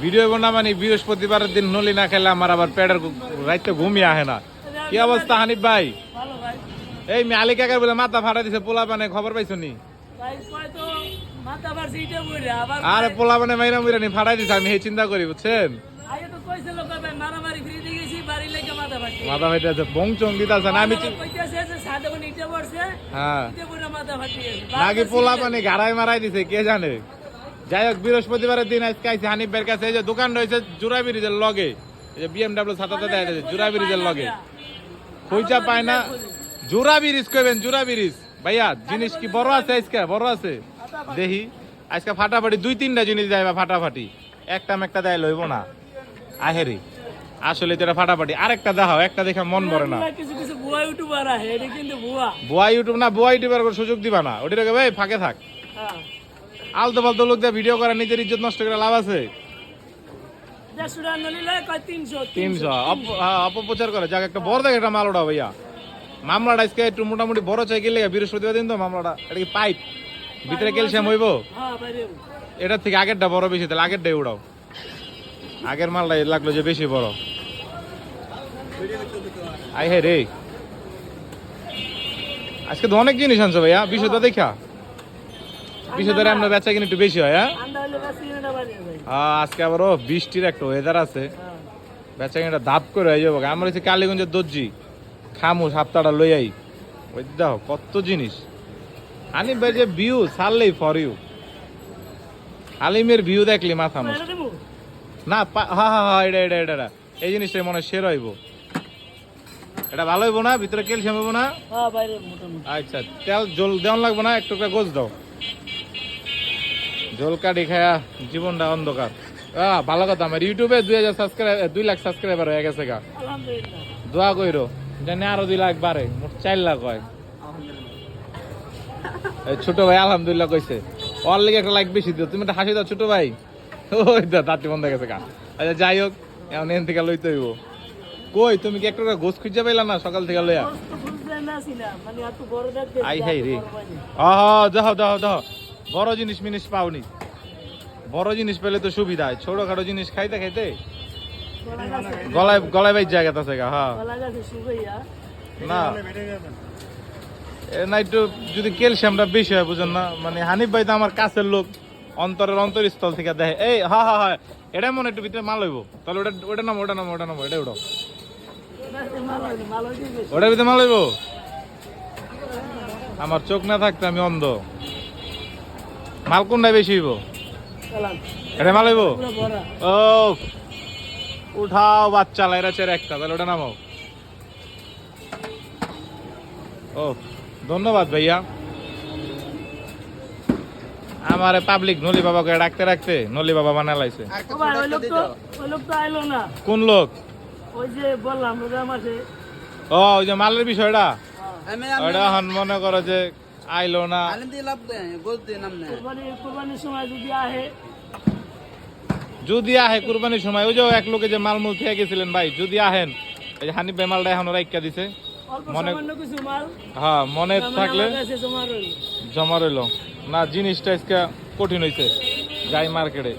Video না মানে বৃহস্পতিবারের দিন নলি না খেলে আমার আবার পেটের রাইতে ঘুমিয়ে আহে না। কি অবস্থা হানিফ ভাই? এই মিয়ালি কাকার বলে মাথা ফাটা দিছে পোলা পানে খবর পাইছো নি? আরে পোলা পানে মাইরা মুইরা নি ফাটাই দিছে আমি এই চিন্তা করি বুঝছেন? মাথা ফাটি আছে বং চং দিতাছে না আমি হ্যাঁ। নাকি পোলা পানি গাড়াই মারাই দিছে কে জানে? যাই হোক বৃহস্পতিবারের দিন আজকে আইছি হানিফ ভাইয়ের কাছে। এই যে দোকান রয়েছে জুরা ব্রিজের লগে। এই যে বিএমডব্লিউ সাতাতে দেয় জুরা ব্রিজের লগে। খুঁজা পায় না। জুরা ব্রিজ কইবেন জুরা ব্রিজ। ভাইয়া জিনিস কি বড় আছে আজকে? বড় আছে? দেখি। আজকে ফাটাফাটি দুই তিনটা জিনিস দেয় বা ফাটাফাটি। একটা একটা দেয় লইব না। আহেরি। আসলে তো এটা ফাটাফাটি। আরেকটা দেখাও একটা দেখে মন ভরে না। কিছু কিছু ভুয়া ইউটিউবার এটা কিন্তু ভুয়া। বুয়া ইউটিউব না বুয়া ইউটিউবের সুযোগ দিবা না। ওটি রেখে ভাই ফাঁকে থাক। হ্যাঁ। আলতো ফালতো লোক দিয়ে ভিডিও করে নিজের ইজ্জত নষ্ট করে লাভ আছে? তিনশো তিনশো। অপ- অপপ্রচার করে। যাক একটা বড় দেখে একটা মাল ওটা ভাইয়া মামলাটা আজকে একটু মোটামুটি বড় চাই গেলে বৃহস্পতিবার দিন তো মামলাটা। এটা কি পাইপ? ভিতরে ক্যালসিয়াম হইব? হ্যাঁ এটার থেকে আগেরটা বড় বেশি তাহলে আগেরটাই উড়াও। আগের মালটাই লাগল যে বেশি বড়। আই হে রে। আজকে তো অনেক জিনিস আনছো ভাইয়া তো দেখা। বিষয় ধরে আমরা বেচা কিনে একটু বেশি হয় হ্যাঁ? বেশি আজকে আবার ও বৃষ্টির একটা ওয়েদার আছে। হ্যাঁ। বেচা কিনা ধাপ করে হয়ে যাব। আমার হচ্ছে কালীগঞ্জের দর্জি। খামু সাপ্তাহটা লই আই। ওই দেখো কত জিনিস। হানিফ ভাই যে ভিউ ছাড়লেই ফর ইউ হালিমের ভিউ দেখলি মাথা নষ্ট। দেবো না হা হা হা এটা এটা এটা। এই জিনিসটাই মনে হয় সের হইব। এটা ভালো হইব না? ভিতরে ক্যালসিয়াম হইব না? হ্যাঁ আচ্ছা তেল জল দেওয়ান লাগবে না? একটু গোছ দাও। জল কাটি খায়া জীবনটা অন্ধকার। ভালো কথা আমার ইউটিউবে দুই হাজার সাবস্ক্রাইব দুই লাখ সাবস্ক্রাইবার হয়ে গেছে গা। দোয়া কইরো জানি আরও দুই লাখ বাড়ে মোট চার লাখ হয়। এই ছোট ভাই আলহামদুলিল্লাহ কইছে ওর লিগে একটা লাইক বেশি দিও তুমি একটা হাসি দাও ছোট ভাই। ওই দা দাঁতি বন্ধ গেছে গা। আচ্ছা যাই হোক এখন এন থেকে লইতে হইব। কই তুমি কি একটা গোস খুঁজে পাইলা না সকাল থেকে লইয়া? মানে আই হাই রে। আহ দেখো দেখো দেখো বড় জিনিস মিনিস পাওনি। বড় জিনিস পেলে তো সুবিধা হয়। ছোটখাটো জিনিস খাইতে খাইতে গলায় গলায় বাইর জায়গা আছে গা হ্যাঁ। না। না, একটু যদি ক্যালসিয়ামটা বেশি হয়, বুঝেন না? মানে হানিফ ভাই তো আমার কাছের লোক। অন্তরের অন্তরস্থল থেকে দেখে। এই, হা হা হা। এটা মনে একটু ভিতরে মাল হইব। তাহলে ওটা ওটা নামো ওটা নামো ওটা নামো, এটা ওটা। ওটার ভিতরে মাল হইব? আমার চোখ না থাকতে আমি অন্ধ। মাল কোনটা বেশি হইব? এটা মাল হইব? ও উঠাও বাচ্চা লাইরা চের একটা তাহলে ওটা নামাও। ও ধন্যবাদ ভাইয়া। আমার পাবলিক নলি বাবাকে ডাকতে রাখতে নলি বাবা বানা লাইছে ও ভাই, ওই লোক তো- ওই লোক তো আইলো না। কোন লোক? ওই যে বললাম ও ওই যে মালের বিষয়টা? হ্যাঁ, ওটা এখন মনে করো যে আইলো না। কোরবানি- কোরবানির সময় যদি আহে, যদি আহে কুরবানির সময় ওই যে এক লোকে যে মালমূল খেয়ে গেছিলেন ভাই যদি আহেন এই যে হানি ভাই মালটা এখন রাইকা দিছে। মনে- হ্যাঁ মনে থাকলে জমা জমা রইল। না জিনিসটা আজকে কঠিন হয়েছে যাই মার্কেটে।